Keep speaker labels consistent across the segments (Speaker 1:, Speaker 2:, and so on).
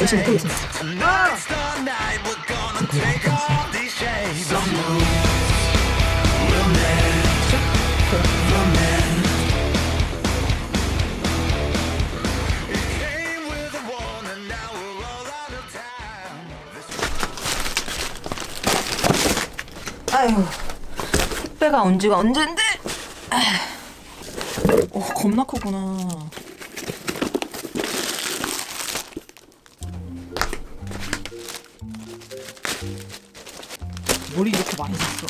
Speaker 1: 열심히 하고 택배가 온 지가 언젠데 오 겁나 크구나. 머리 이렇게 많이 샀어?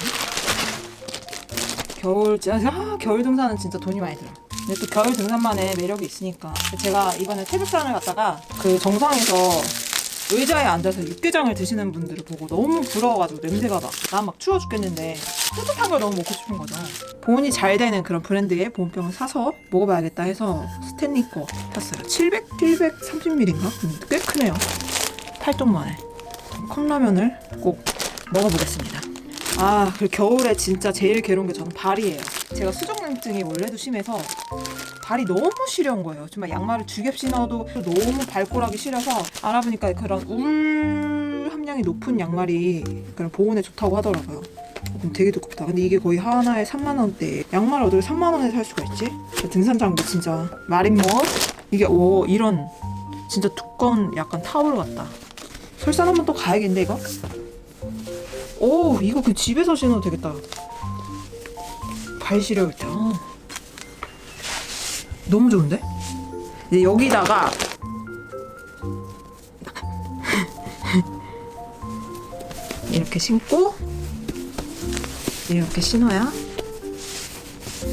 Speaker 1: 겨울 아 겨울 등산은 진짜 돈이 많이 들어. 근데 또 겨울 등산만의 매력이 있으니까. 제가 이번에 태백산을 갔다가 그 정상에서 의자에 앉아서 육개장을 드시는 분들을 보고 너무 부러워가지고 냄새가 나. 난 막 추워 죽겠는데 따뜻한 걸 너무 먹고 싶은 거죠. 보온이 잘 되는 그런 브랜드의 보온병을 사서 먹어봐야겠다 해서 스탠리 거 샀어요. 700, 730ml인가? 음, 꽤 크네요. 팔뚝만에. 컵라면을 꼭 먹어보겠습니다. 아, 그리고 겨울에 진짜 제일 괴로운 게 저는 발이에요. 제가 수족냉증이 원래도 심해서 발이 너무 시려운 거예요. 정말 양말을 두겹 신어도 너무 발꼬락이 시려서 알아보니까 그런 울 함량이 높은 양말이 그런 보온에 좋다고 하더라고요. 되게 두껍다. 근데 이게 거의 하나에 3만 원대. 양말 어떻게 3만 원에 살 수가 있지? 등산 장비 진짜 마린모 이게 오 이런 진짜 두꺼운 약간 타월 같다. 설산 한번 또 가야겠는데 이거? 오 이거 그 집에서 신어도 되겠다. 발 시려울 때. 어. 너무 좋은데? 이제 여기다가 이렇게 신고 이렇게 신어야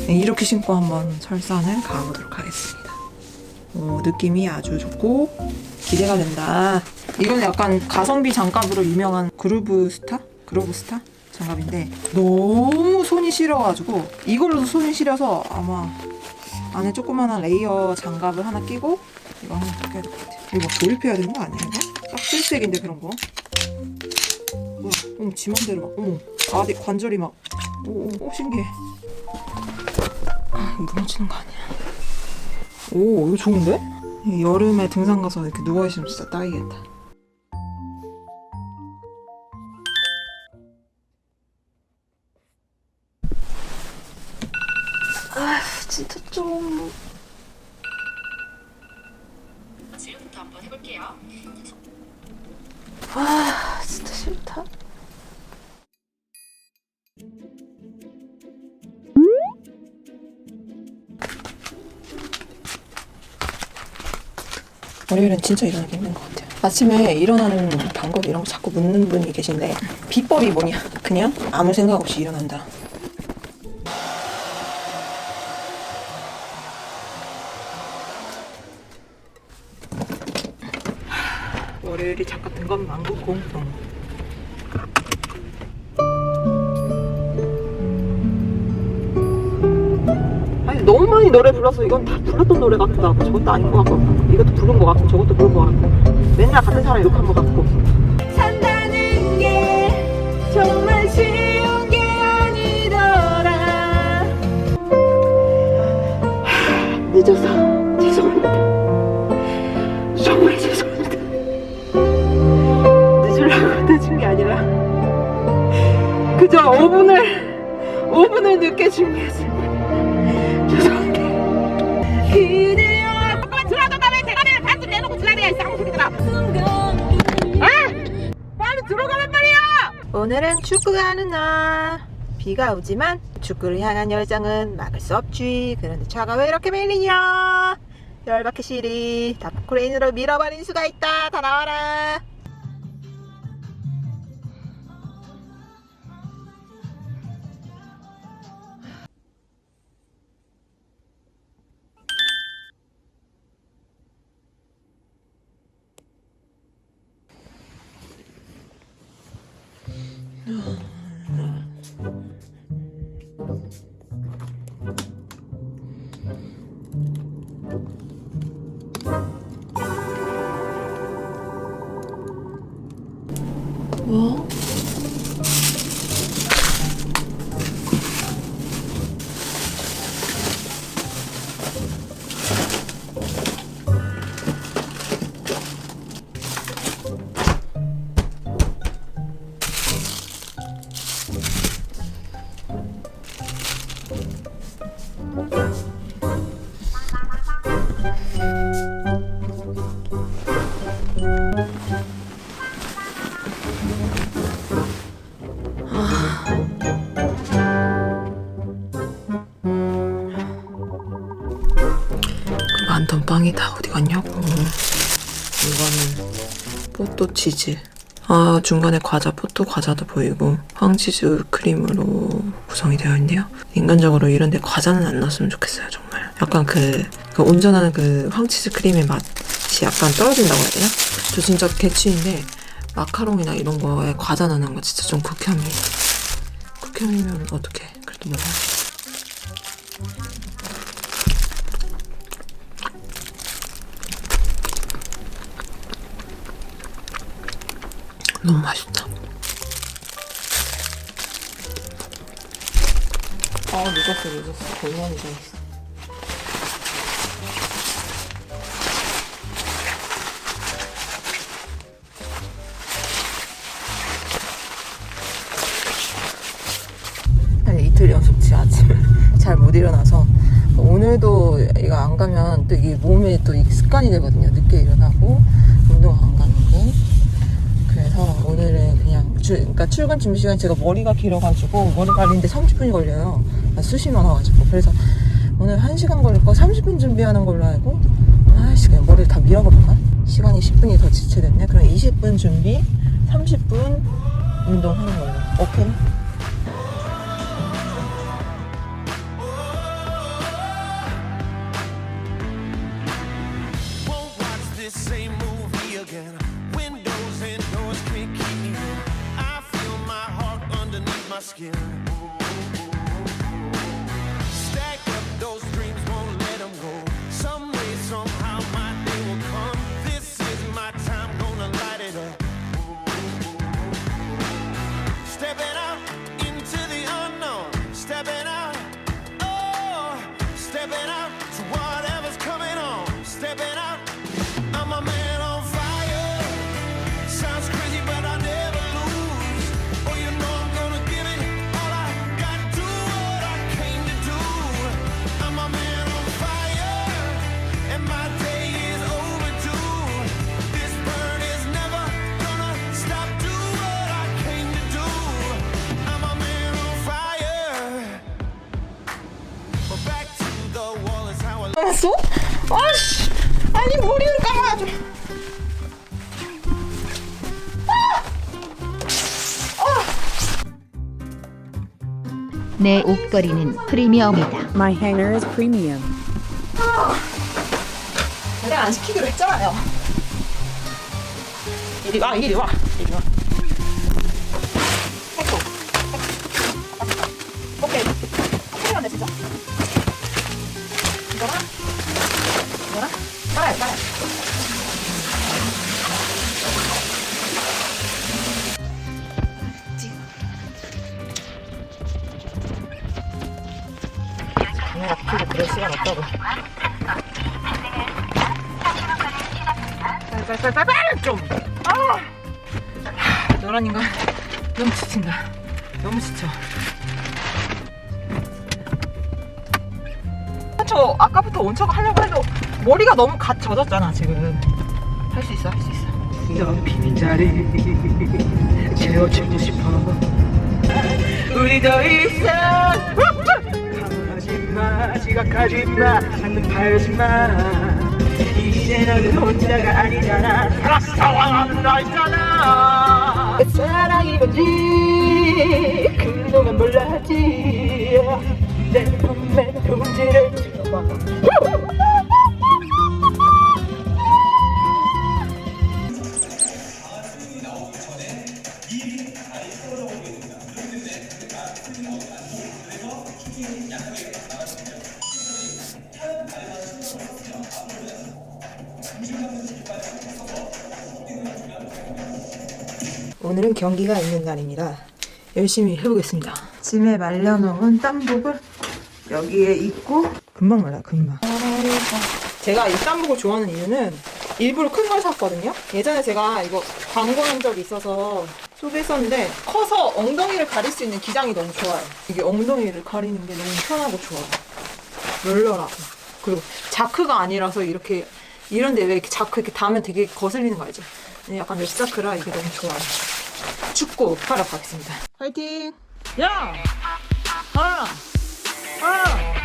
Speaker 1: 이렇게 신고 한번 설산을 가보도록 하겠습니다. 오, 느낌이 아주 좋고 기대가 된다. 이건 약간 가성비 장갑으로 유명한 그루브 스타? 그루브 스타? 장갑인데 너무 손이 시려가지고 이걸로도 손이 시려서 아마 안에 조그마한 레이어 장갑을 하나 끼고 이거 하나 껴야 될 것 같아. 이거 막 조립해야 되는 거 아니야 이거? 깍질색인데 그런 거. 뭐야? 어머 지맘대로 막 어머 바디 관절이 막 오, 오, 오 신기해. 아 이거 무너지는 거 아니야? 오 이거 좋은데? 이 여름에 등산 가서 이렇게 누워 있으면 진짜 딱이겠다. 아 진짜 좀.
Speaker 2: 지금부터 한번 해볼게요.
Speaker 1: 아 진짜 싫다. 월요일은 진짜 일어나기 힘든 것 같아요. 아침에 일어나는 방법 이런 거 자꾸 묻는 분이 계신데 비법이 뭐냐? 그냥 아무 생각 없이 일어난다. 월요일이 작 같은 건 망고 공통. 아니 너무 많이 노래 불러서 이건 다 불렀던 노래 같기도 하고 저것도 아닌 것 같고 이것도 부른 것 같고 저것도 부른 것 같고 맨날 같은 사람 욕한 것 같고 5분을 늦게 준비했습니다 죄송합니다. 그대여.
Speaker 3: 잠깐만 들어가다 왜 대가리를 반쯤 내놓고 지랄이야 이 쌍소리들아. 아!
Speaker 1: 오늘은 축구가 하는 날. 비가 오지만 축구를 향한 열정은 막을 수 없지. 그런데 차가 왜 이렇게 밀리냐? 열받게 시리. 다 포크레인으로 밀어버릴 수가 있다. 다 나와라
Speaker 4: 치즈. 아, 중간에 과자, 포토 과자도 보이고, 황치즈 크림으로 구성이 되어 있네요. 인간적으로 이런데 과자는 안 넣었으면 좋겠어요, 정말. 약간 그, 그 온전한 그 황치즈 크림의 맛이 약간 떨어진다고 해야 되나? 저 진짜 개취인데, 마카롱이나 이런 거에 과자 넣는 거 진짜 좀 극혐이에요. 극혐이면 어떡해. 그래도 뭐. 너무 맛있다. 아, 늦었어, 늦었어. 거의만 늦었어. 아니, 이틀 연속치 아침을 잘못 일어나서 오늘도 이거 안 가면 또 이게 몸에 또 습관이 되거든요. 늦게 일어나고 운동 안 가는 게. 그래서 오늘은 그냥 주, 그러니까 출근 준비 시간 제가 머리가 길어가지고 머리 말리는데 30분이 걸려요. 아, 숱이 많아가지고 그래서 오늘 1시간 걸릴 거 30분 준비하는 걸로 알고 아이씨 그냥 머리를 다 밀어버릴까? 시간이 10분이 더 지체됐네. 그럼 20분 준비, 30분 운동하는 걸로. 오케이?
Speaker 5: 내 옷걸이는 프리미엄이다.
Speaker 6: My hanger is premium.
Speaker 1: 내가 안 시키기로 했잖아요. 이리 와, 이리 와, 이리 와. 너무 갓 젖었잖아 지금. 할 수 있어, 할 수 있어. 너 비빈 자리 채워주고 싶어. 우리 더 이상 가물하지 마, 지각하지 마, 한눈 팔지 마. 이제 너는 혼자가 아니잖아 상황은 나 있잖아 사랑이 뭔지 그동안 몰랐지 내 품에 동지를 찍어봐 오늘은 경기가 있는 날입니다. 열심히 해보겠습니다. 짐에 말려놓은 땀복을 여기에 입고 금방 말라 금방. 제가 이 땀복을 좋아하는 이유는 일부러 큰 걸 샀거든요. 예전에 제가 이거 광고한 적이 있어서 소개했었는데 커서 엉덩이를 가릴 수 있는 기장이 너무 좋아요. 이게 엉덩이를 가리는 게 너무 편하고 좋아요. 널널하고 그리고 자크가 아니라서 이렇게 이런데 왜 이렇게 자크 이렇게 닿으면 되게 거슬리는 거 알죠? 네, 약간 웹자크라 이게 너무 좋아요. 축구 하러 가겠습니다. 파이팅! 야! 하나!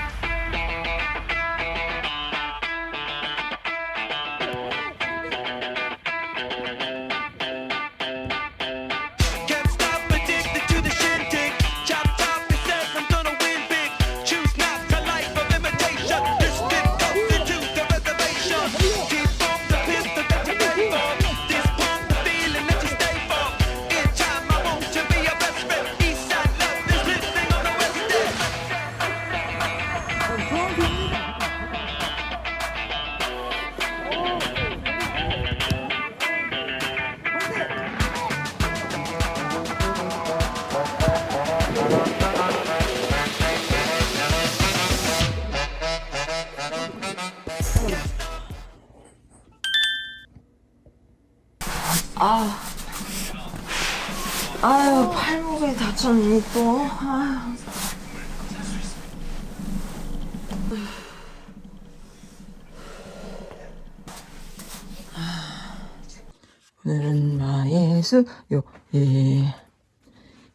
Speaker 1: 오늘은 마예수 요 예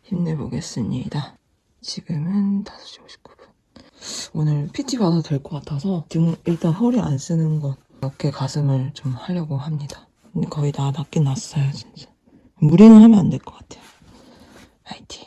Speaker 1: 힘내보겠습니다. 지금은 5시 59분. 오늘 PT 받아도 될 것 같아서 등 일단 허리 안 쓰는 것 어깨 가슴을 좀 하려고 합니다. 근데 거의 다 낫긴 났어요 진짜. 무리는 하면 안 될 것 같아요. 화이팅.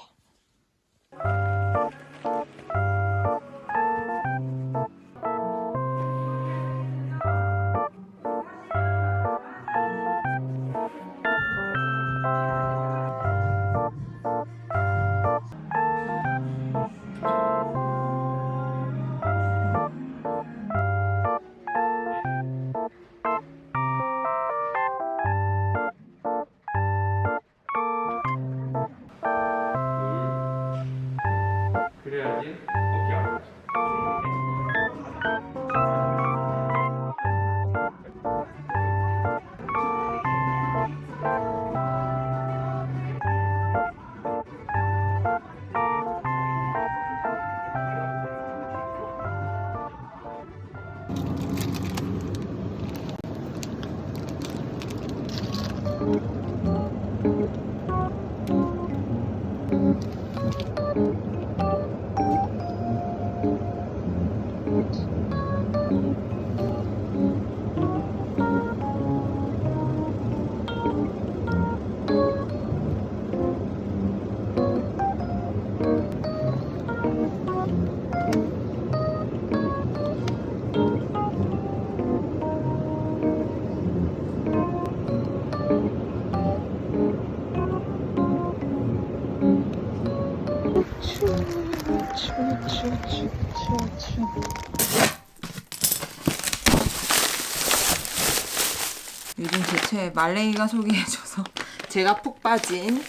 Speaker 1: 말레이가 소개해줘서 제가 푹 빠진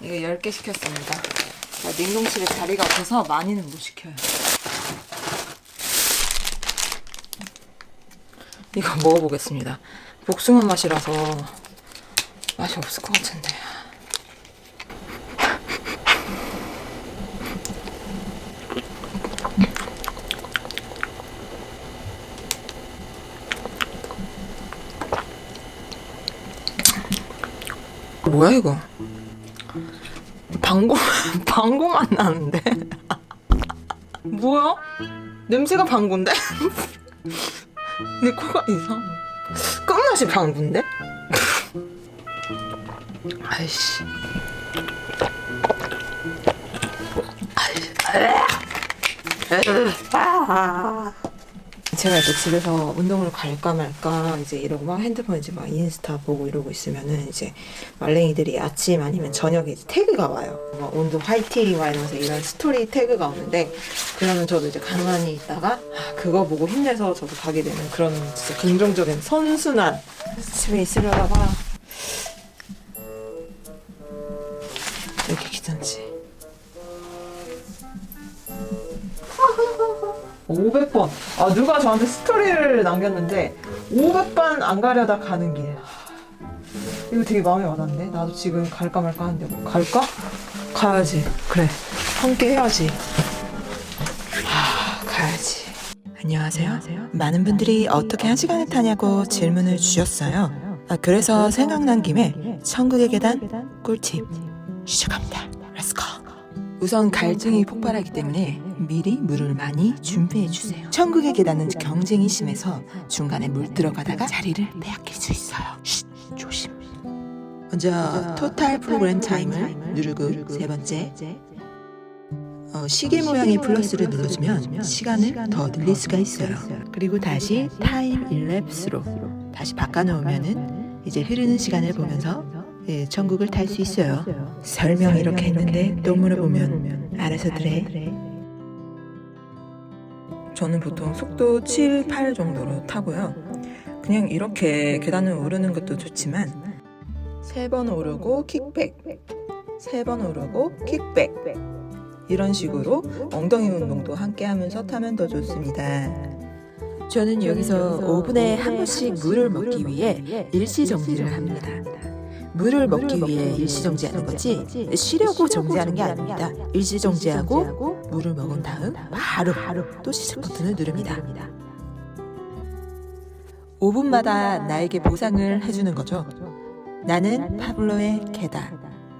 Speaker 1: 이거 10개 시켰습니다. 자, 냉동실에 자리가 없어서 많이는 못 시켜요. 이거 먹어보겠습니다. 복숭아 맛이라서 맛이 없을 것 같은데. 뭐야 이거? 방구 방구 맛 나는데. 뭐야? 냄새가 방구인데? 내 코가 이상. 끝맛이 방구인데? 아이씨. 제가 이제 집에서 운동을 갈까 말까 이제 이러고 막 핸드폰 이제 막 인스타 보고 이러고 있으면은 이제 말랭이들이 아침 아니면 저녁에 이제 태그가 와요. 막 온도 화이팅 막 이러면서 이런 스토리 태그가 오는데 그러면 저도 이제 가만히 있다가 아, 그거 보고 힘내서 저도 가게 되는 그런 진짜 긍정적인 선순환 집에 있으려다가 500번. 아, 누가 저한테 스토리를 남겼는데, 500번 안 가려다 가는 길. 이거 되게 마음에 와닿네. 나도 지금 갈까 말까 하는데, 뭐 갈까? 가야지. 그래. 함께 해야지. 아, 가야지. 안녕하세요. 많은 분들이 어떻게 한 시간을 타냐고 질문을 주셨어요. 아, 그래서 생각난 김에 천국의 계단 꿀팁 시작합니다. 렛츠고. 우선 갈증이 폭발하기 때문에 미리 물을 많이 준비해 주세요. 천국의 계단은 경쟁이 심해서 중간에 물 들어가다가 자리를 빼앗길 수 있어요. 쉿, 조심. 먼저 토탈 프로그램 타임을 누르고 세 번째 어, 시계 모양의 플러스를 눌러주면 시간을 더 늘릴 수가 있어요. 그리고 다시 타임 일랩스로 다시 바꿔놓으면은 이제 흐르는 시간을 보면서 예, 전국을 탈 수 있어요. 설명 이렇게 했는데 또 물어보면 알아서들 해. 저는 보통 속도 7, 8 정도로 타고요. 그냥 이렇게 계단을 오르는 것도 좋지만 세 번 오르고 킥백, 세 번 오르고 킥백 이런 식으로 엉덩이 운동도 함께 하면서 타면 더 좋습니다. 저는 여기서 5분에 한 번씩 물을 먹기 위해 일시 정지를 합니다.
Speaker 7: 물을 먹기 위해 일시정지하는 거지 쉬려고 정지하는 게 아닙니다. 일시정지하고 물을 먹은 다음 바로 또 시작 버튼을 누릅니다. 5분마다 나에게 보상을 해주는 거죠. 나는 파블로의 개다.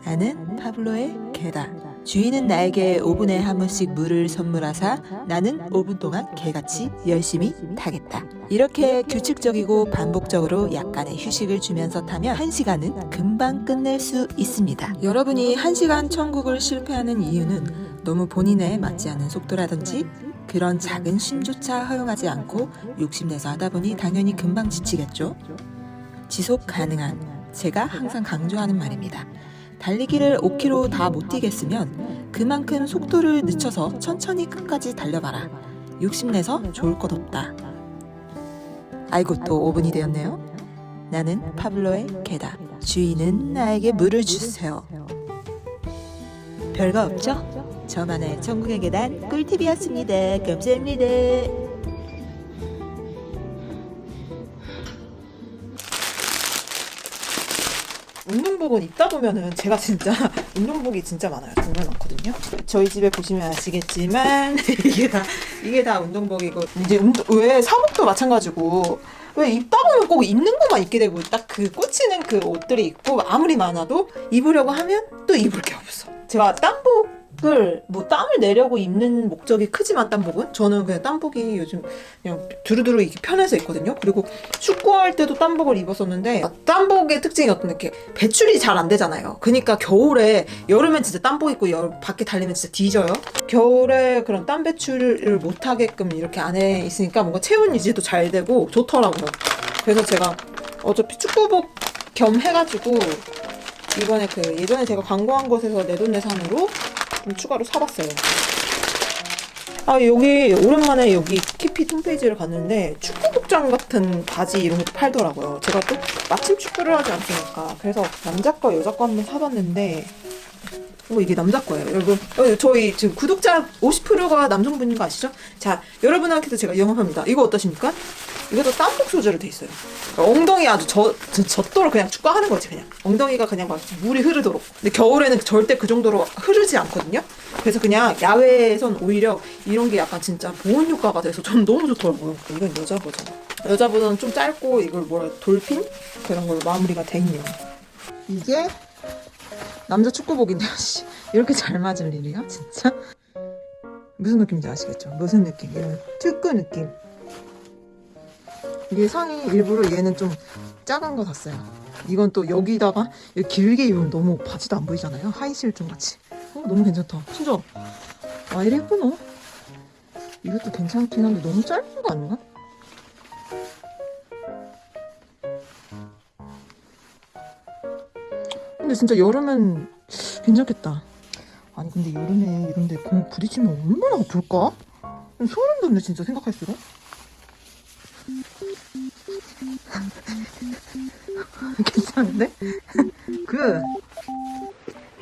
Speaker 7: 나는 파블로의 개다. 주인은 나에게 5분에 한 번씩 물을 선물하사 나는 5분 동안 개같이 열심히 타겠다. 이렇게 규칙적이고 반복적으로 약간의 휴식을 주면서 타면 1시간은 금방 끝낼 수 있습니다. 여러분이 1시간 천국을 실패하는 이유는 너무 본인에 맞지 않은 속도라든지 그런 작은 쉼조차 허용하지 않고 욕심내서 하다 보니 당연히 금방 지치겠죠. 지속 가능한 제가 항상 강조하는 말입니다. 달리기를 5km 다 못 뛰겠으면 그만큼 속도를 늦춰서 천천히 끝까지 달려봐라. 욕심내서 좋을 것 없다. 아이고 또 5분이 되었네요. 나는 파블로의 개다. 주인은 나에게 물을 주세요. 별거 없죠? 저만의 천국의 계단 꿀팁이었습니다. 감사합니다.
Speaker 1: 운동복은 입다 보면은 제가 진짜 운동복이 진짜 많아요. 정말 많거든요. 저희 집에 보시면 아시겠지만 이게 다 이게 다 운동복이고 이제 운동, 왜 사복도 마찬가지고 왜 입다 보면 꼭 입는 것만 입게 되고 딱 그 꽂히는 그 옷들이 있고 아무리 많아도 입으려고 하면 또 입을 게 없어. 제가 땀복을 뭐 땀을 내려고 입는 목적이 크지만 땀복은 저는 그냥 땀복이 요즘 그냥 두루두루 이게 편해서 입거든요. 그리고 축구할 때도 땀복을 입었었는데 땀복의 특징이 어떤 이렇게 배출이 잘 안 되잖아요. 그러니까 겨울에 여름엔 진짜 땀복 입고 여 밖에 달리면 진짜 뒤져요. 겨울에 그런 땀 배출을 못 하게끔 이렇게 안에 있으니까 뭔가 체온 유지도 잘 되고 좋더라고요. 그래서 제가 어차피 축구복 겸 해가지고 이번에 그 예전에 제가 광고한 곳에서 내돈내산으로 좀 추가로 사봤어요. 아 여기 오랜만에 여기 키핏 홈페이지를 갔는데 축구 복장 같은 바지 이런 것도 팔더라고요. 제가 또 마침 축구를 하지 않습니까? 그래서 남자 거 여자 거 한번 사봤는데 어 이게 남자 거예요, 여러분. 어, 저희 지금 구독자 50%가 남성분인 거 아시죠? 자 여러분한테도 제가 영업합니다. 이거 어떠십니까? 이것도 땀복 소재로 돼 있어요. 엉덩이 아주 저, 저 젖도록 그냥 축구하는 거지 그냥. 엉덩이가 그냥 막 물이 흐르도록. 근데 겨울에는 절대 그 정도로 흐르지 않거든요. 그래서 그냥 야외에선 오히려 이런 게 약간 진짜 보온 효과가 돼서 저는 너무 좋더라고요. 이건 여자 버전. 여자 버전은 좀 짧고 이걸 뭐라 돌핀 그런 걸로 마무리가 돼 있네요. 이게 남자 축구복인데요. 씨. 이렇게 잘 맞을 일이야 진짜? 무슨 느낌인지 아시겠죠? 무슨 느낌? 이런 특구 느낌. 이게 상이 일부러 얘는 좀 작은 거 샀어요. 이건 또 여기다가 길게 입으면 너무 바지도 안 보이잖아요. 하이실 좀 같이. 어, 너무 괜찮다. 진짜. 아, 이래 예쁘노? 이것도 괜찮긴 한데 너무 짧은 거 아닌가? 근데 진짜 여름엔 괜찮겠다. 아니 근데 여름에 이런데 공 부딪히면 얼마나 아플까? 소름 돋네 진짜 생각할수록. 괜찮은데? 그.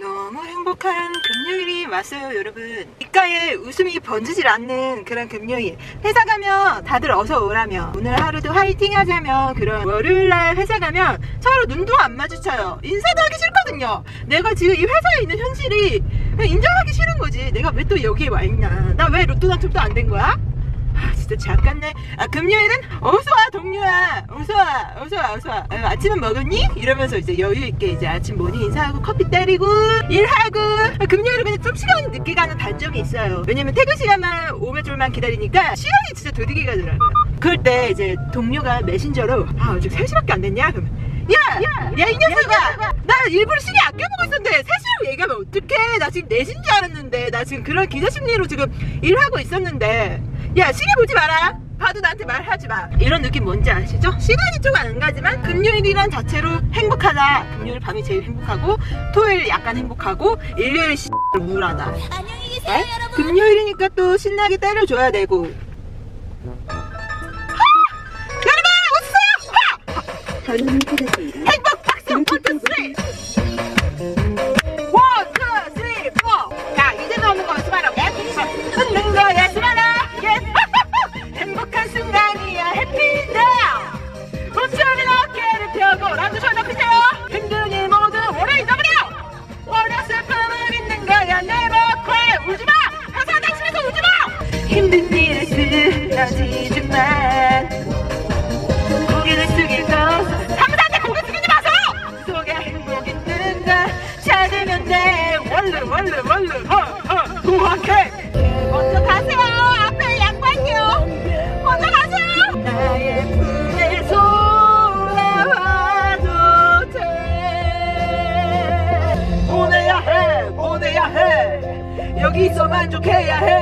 Speaker 1: 너무 행복한 금요일이 왔어요 여러분. 입가에 웃음이 번지질 않는 그런 금요일. 회사 가면 다들 어서 오라며. 오늘 하루도 화이팅 하자며 그런 월요일날 회사 가면 서로 눈도 안 마주쳐요. 인사도 하기 싫거든요. 내가 지금 이 회사에 있는 현실이 인정하기 싫은 거지. 내가 왜 또 여기에 와 있나? 나 왜 로또 당첨도 안 된 거야? 아 진짜 잠깐네. 아 금요일은 어서와 동료야. 어서와 어서와 어서와. 어, 아침은 먹었니? 이러면서 이제 여유있게 이제 아침 모닝 인사하고 커피 때리고 일하고. 아, 금요일은 근데 좀 시간이 늦게 가는 단점이 있어요. 왜냐면 퇴근 시간만 5몇줄만 기다리니까 시간이 진짜 도둑이 가더라고요. 그럴 때 이제 동료가 메신저로 아 아직 3시밖에 안 됐냐? 그러면 야! 야! 이 녀석아! 나 일부러 시계 아껴보고 있었는데 3시라고 얘기하면 어떡해 나 지금 4시인 줄 알았는데 나 지금 그런 기자 심리로 지금 일하고 있었는데 야 시계 보지 마라 봐도 나한테 말하지 마 이런 느낌 뭔지 아시죠? 시간이 좀 안 가지만 금요일이란 자체로 행복하다 금요일 밤이 제일 행복하고 토요일 약간 행복하고 일요일 씨 우울하다 안녕히 계세요 여러분 금요일이니까 또 신나게 때려줘야 되고 여러분 웃으세요 하! 행복 박수 원투 쓰리 여기서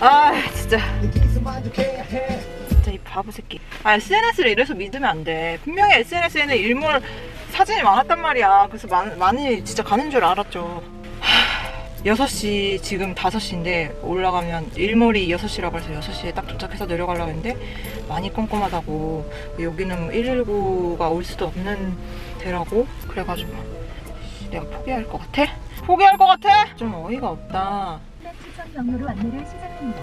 Speaker 7: 아 진짜. 진짜 이 바보 새끼. 아 SNS를 이래서 믿으면 안돼. 분명히 SNS에는 일몰 사진이 많았단 말이야. 그래서 많, 많이 진짜 가는 줄 알았죠. 하, 6시 지금 5시인데 올라가면 일몰이 6시라고 해서 6시에 딱 도착해서 내려가려고 했는데 많이 꼼꼼하다고 여기는 119가 올 수도 없는 데라고 그래가지고 내가 포기할 것 같아? 포기할 것 같아? 좀 어이가 없다
Speaker 5: 추천 경로로 안내를 시작합니다.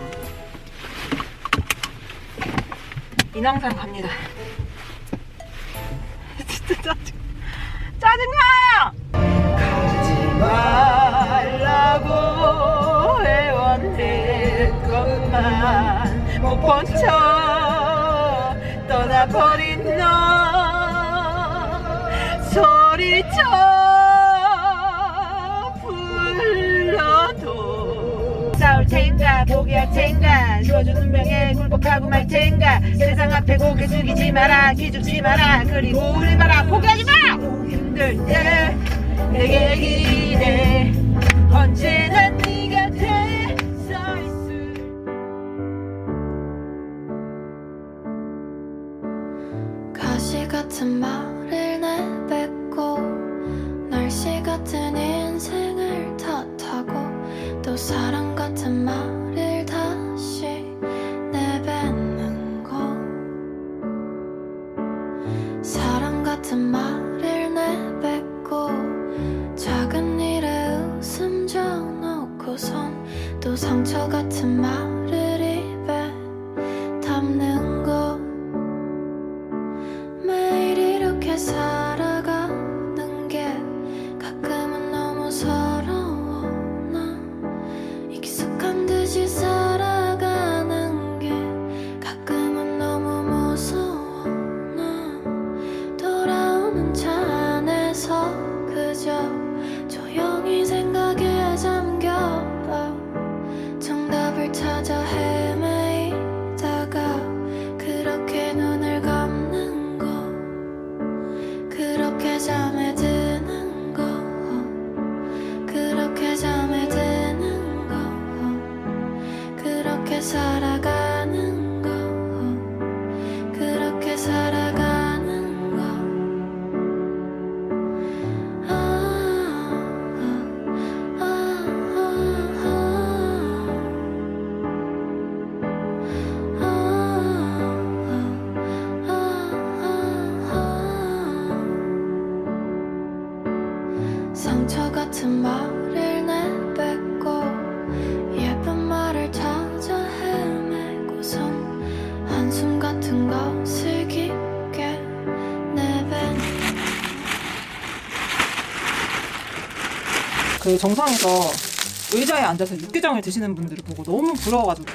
Speaker 1: 인왕산 갑니다. 진짜 짜증, 짜증나! 가지 말라고 애원했건만 못본척 떠나버린 너. 소리쳐 불러도. 싸울 텐가 포기할 텐가. 주어주는 명예 굴복하고 말 텐가. 세상 앞에 고개 숙이지 마라 기죽지 마라. 그리고 우리 봐라 포기하지 마! 힘들 때 내게 기대. 언제나 네
Speaker 8: 상처
Speaker 1: 그 정상에서 의자에 앉아서 육개장을 드시는 분들을 보고 너무 부러워가지고